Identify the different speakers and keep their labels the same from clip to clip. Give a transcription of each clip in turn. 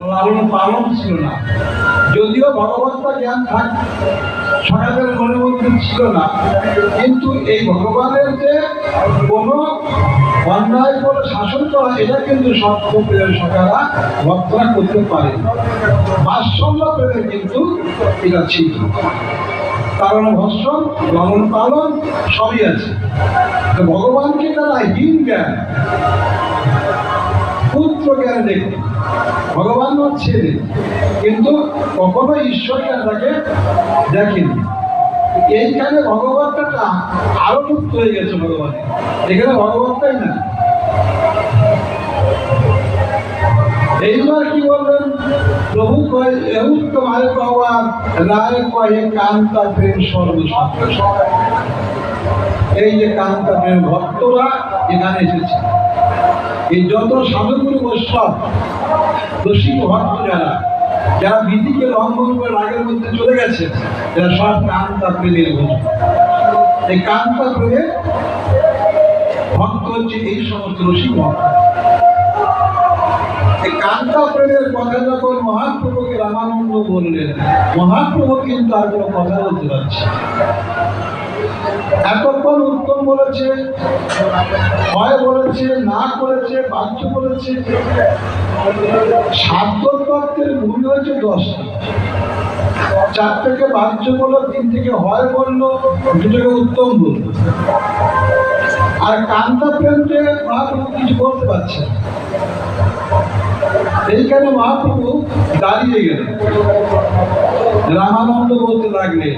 Speaker 1: লালন পালন ছিল না। যদিও ভগবত্তা জ্ঞান থাক সকালের মনে মধ্যে ছিল না, কিন্তু এই ভগবানের যে কোনো অন্যায় করে শাসন করা, এটা কিন্তু সত্য প্রেমের সকারা ভক্তরা করতে পারে বাৎসল্য প্রেমের কিন্তু এটা ছিল। কারণ ভস্ম, লালন পালন সবই আছে। ভগবানকে তারা হীন জ্ঞান জ্ঞান ভগবান ছেলে। কিন্তু কখনো ঈশ্বর জ্ঞান তাকে দেখেনি। এইখানে ভগবত্তাটা আরও মুক্ত হয়ে গেছে ভগবান। এখানে ভগবত্তাই না। এইবার কি বললেন প্রভু কয় এহুত তোমায় ভগবান, রায় কয়ে কান্তা প্রেম সর্বশাস্ত্র এই যে কান্তা প্রেম, ভক্তরা এখানে এসেছে। এই যত বৈষ্ণব রসিক ভক্ত যারা যারা বিধিকে লঙ্ঘন করে রাগের মধ্যে চলে গেছে এরা সব কান্তা প্রেমের এই কান্তা প্রেমের ভক্ত হচ্ছে এই সমস্ত ভক্ত কান্তা প্রেমের কথা যখন মহাপ্রভুকে রামানন্দ বললেন, মহাপ্রভু কিন্তু আর কোনো কথা বলতে পারছে। এতক্ষণ উত্তম বলেছে হয় বলেছে, না করেছে বাচ্য বলেছে সাধ্য তত্ত্বের হয়েছে দশটা। চার থেকে বাহ্য বলল, তিন থেকে হয় বলল দুটোকে উত্তম বলল। আর কান্তা প্রেমকে মহাপ্রভু কিছু বলতে পারছে। এইখানে মহাপ্রভু দাঁড়িয়ে গেলেন। রামানন্দ বলতে লাগলেন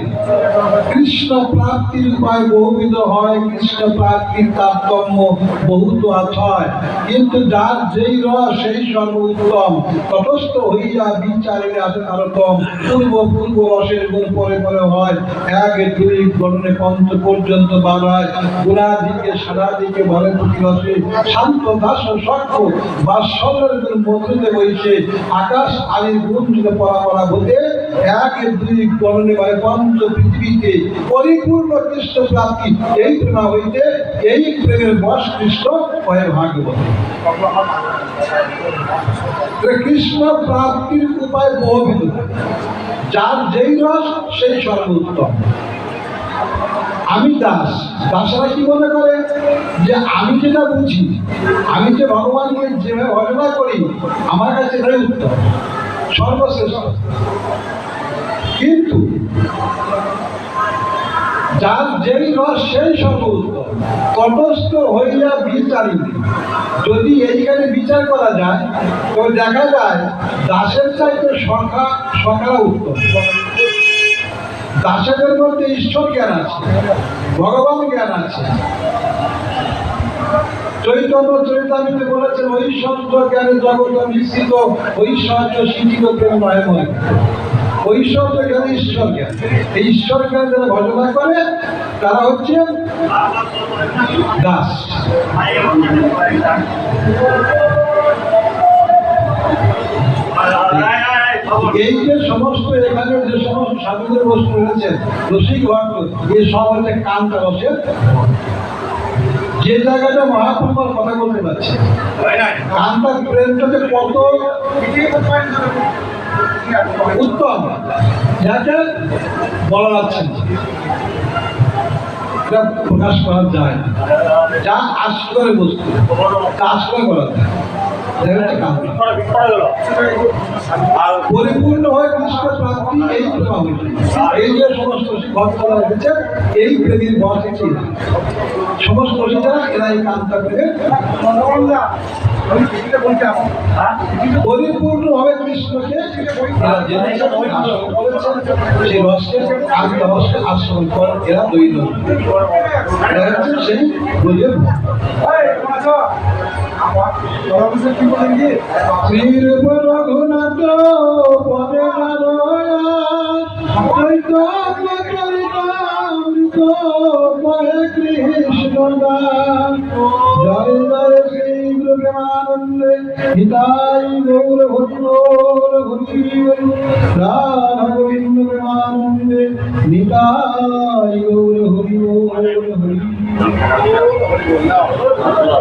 Speaker 1: কৃষ্ণ প্রাপ্তির উপায় বহুবিধ হয়, কৃষ্ণ প্রাপ্তির তারতম্য বহুত হয়। কিন্তু যার যেই রস, সেই সর্বোত্তম, তটস্থ হইয়া বিচারে আছে তারতম পূর্ব পূর্ব রসের গুণ পরে পরে হয়। এক, দুই গণনে পঞ্চ পর্যন্ত বাড়ায়। গুণাদিকে সারাদিকে বলে প্রতি রসে। শান্ত, দাস সক্ষ বা সরের গুণ মধ্যে বইছে। আকাশ, আলির গুণ যদি পরা পরা হতে এক দুই পঞ্চ পৃথিবীতে পরিপূর্ণ কৃষ্ণ প্রাপ্তির উপায় বহুবিধ। যার যেই রস, সেই সর্বোত্তম আমি দাস। দাসরা কি মনে করে? যে আমি যেটা বুঝি, আমি যে ভগবানকে যেভাবে ভজনা করি, আমার কাছে এটাই উত্তম। সর্বশ্রেষ্ঠ। কিন্তু যার যেই রস সেই সর্বোত্তম তটস্থ হইয়া বিচারি যদি এইখানে বিচার করা যায়, তো দেখা যায় দাসের চাইতে সংখ্যা সংখ্যা উত্তম। দাসেদের মধ্যে ঈশ্বর জ্ঞান আছে, ভগবান জ্ঞান আছে। চৈতন্য বলেছেন, ঐশ্বর্য জ্ঞানে জগৎ মনে। ঐশ্বর্য জ্ঞান ঈশ্বর জ্ঞান। এই ঈশ্বর জ্ঞান যারা ভজনা করে, তারা হচ্ছে দাস। এই যে সমস্ত এখানে যে সমস্ত সাধুদের বস্তু রয়েছেন রসিক ভক্ত এই সব হচ্ছে কান্তা রসের যে জায়গাটা মহাপ্রভুর কথা বলতে পারছে। কান্তা প্রেমটাকে কত উত্তম। যাতে বলা যাচ্ছে না প্রকাশ করা যায় না। যা আশ করে বস্তু। তা আশ করে যায় পরিপূর্ণ হয়ে কৃষ্ণ প্রাপ্তি এই প্রেমা এই যে সমস্ত ভক্তরা রয়েছে এই প্রেমীর বসে ছিল সমস্ত রসিকরা এরা এই কান্তা প্রেমে পরিপূর্ণ হবে কৃষ্ণকে সেই রসকে রসকে করে এরা দৈন এরা হচ্ছে সেই। রঘুনাথ কহে কৃষ্ণ জয় জয় শ্রী গুরু প্রেমানন্দে হিতাই গৌর ভদ্র হরি রাধা গোবিন্দ প্রেমানন্দে নিতাই গৌর হরি হরি